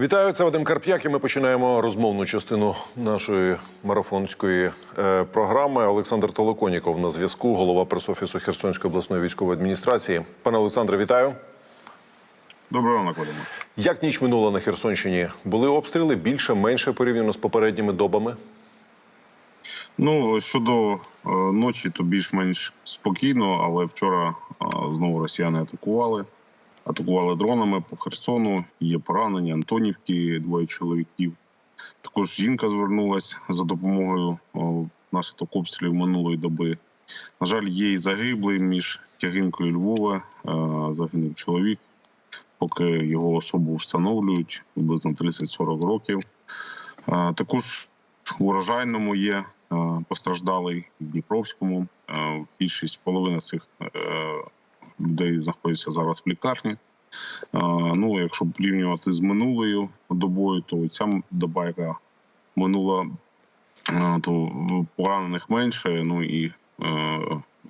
Вітаю, це Вадим Карп'як. І ми починаємо розмовну частину нашої марафонської е, програми. Олександр Толоконіков на зв'язку, голова пресофісу Херсонської обласної військової адміністрації. Пане Олександре, вітаю. Доброго ранку. Як ніч минула на Херсонщині? Були обстріли більше, менше порівняно з попередніми добами? Ну щодо е, ночі, то більш-менш спокійно, але вчора е, знову росіяни атакували. Атакували дронами по Херсону. Є поранені Антонівки, двоє чоловіків. Також жінка звернулася за допомогою наслідок обстрілів минулої доби. На жаль, є і загиблий між Тягинкою Львова. Е, Загинув чоловік. Поки його особу встановлюють приблизно 30-40 років. Е, Також у урожайному є е, постраждалий в Дніпровському. Більшість половина цих людей знаходяться зараз в лікарні. Ну, якщо порівнювати з минулою добою, то ця доба, яка минула, то поранених менше. Ну і е,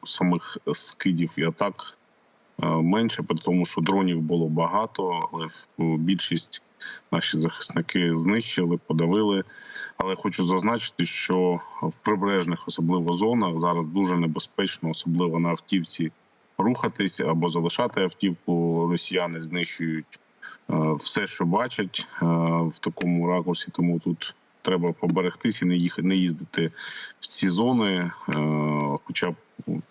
самих скидів і атак е, менше, при тому, що дронів було багато, але більшість наші захисники знищили, подавили. Але хочу зазначити, що в прибережних, особливо зонах, зараз дуже небезпечно, особливо на автівці, рухатись або залишати автівку. Росіяни знищують е, все, що бачать е, в такому ракурсі. Тому тут треба поберегтись і не їхати, не їздити в ці зони, е, хоча б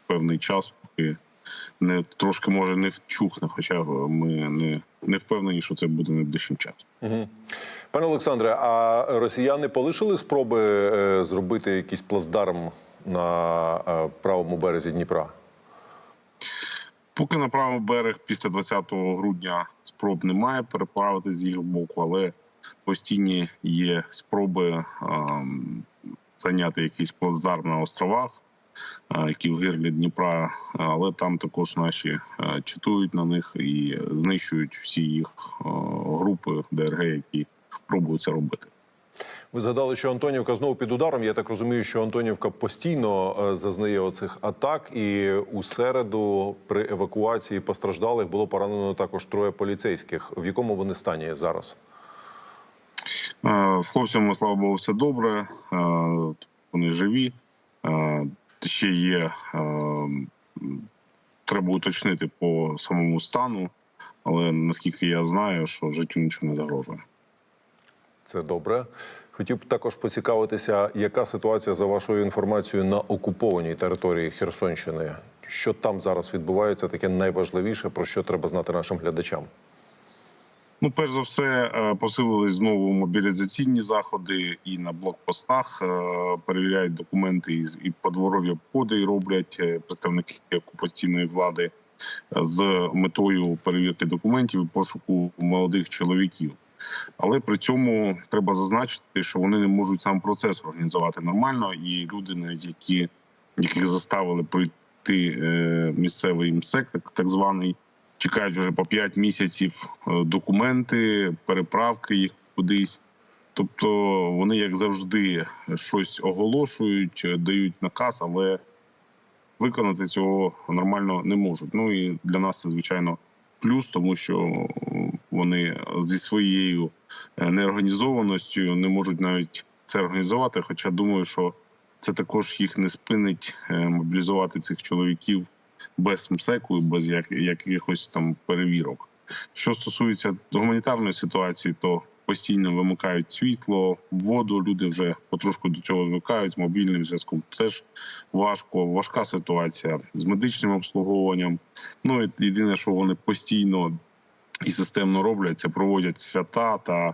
певний час, поки не трошки може не вчухне, хоча ми не, не впевнені, що це буде найближчим часом. Угу. Пане Олександре, а росіяни полишили спроби зробити якийсь плацдарм на правому березі Дніпра? Поки на правий берег після 20 грудня спроб немає переправити з їх боку, але постійні є спроби ем, зайняти якийсь плацдарм на островах, е, які в гирлі Дніпра. Але там також наші е, читують на них і знищують всі їх е, групи ДРГ, які пробують це робити. Ви згадали, що Антонівка знову під ударом. Я так розумію, що Антонівка постійно е, зазнає оцих атак, і у середу при евакуації постраждалих було поранено також троє поліцейських. В якому вони стані зараз? Е, З хлопцями, слава Богу, все добре. Е, Вони живі. Ще є треба уточнити по самому стану, але наскільки я знаю, що життю нічого не загрожує. Це добре. Хотів б також поцікавитися, яка ситуація за вашою інформацією на окупованій території Херсонщини? Що там зараз відбувається? Таке найважливіше, про що треба знати нашим глядачам. Ну, перш за все, е, посилились знову мобілізаційні заходи і на блокпостах е, перевіряють документи і, подворові обходи роблять е, представники окупаційної влади з метою перевірки документів і пошуку молодих чоловіків. Але при цьому треба зазначити, що вони не можуть сам процес організувати нормально, і люди, навіть які яких заставили пройти е, місцевий МСЕК, так, так званий, чекають вже по 5 місяців е, документи, переправки їх кудись. Тобто вони, як завжди, щось оголошують, дають наказ, але виконати цього нормально не можуть. Ну і для нас це звичайно плюс, тому що вони зі своєю е, неорганізованістю не можуть навіть це організувати. Хоча думаю, що це також їх не спинить е, мобілізувати цих чоловіків без МСЕКу і без якихось там перевірок. Що стосується гуманітарної ситуації, то постійно вимикають світло, воду. Люди вже потрошку до цього звикають. Мобільним зв'язком теж важко. Важка ситуація з медичним обслуговуванням. Ну і єдине, що вони постійно і системно роблять, це проводять свята та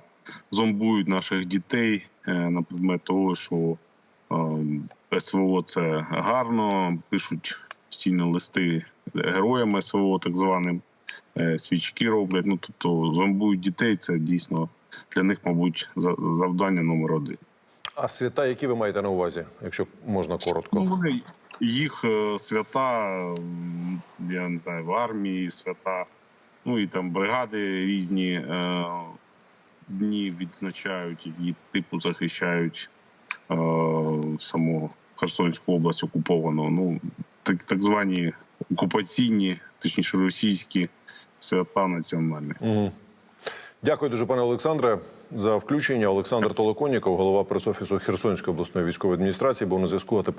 зомбують наших дітей е, на предмет того, що е, СВО це гарно, пишуть постійно листи героям СВО, так званим е, свічки роблять. Ну тобто зомбують дітей. Це дійсно для них, мабуть, завдання номер один. А свята, які ви маєте на увазі, якщо можна коротко? Ну, вони їх е, свята, я не знаю, в армії свята, ну і там бригади різні е, дні відзначають, які типу захищають е, саму Херсонську область окуповану. Ну, так, так звані окупаційні, точніше російські свята національні. Угу. Дякую дуже, пане Олександре, за включення. Олександр Толоконіков, голова пресофісу Херсонської обласної військової адміністрації, був на зв'язку. А тепер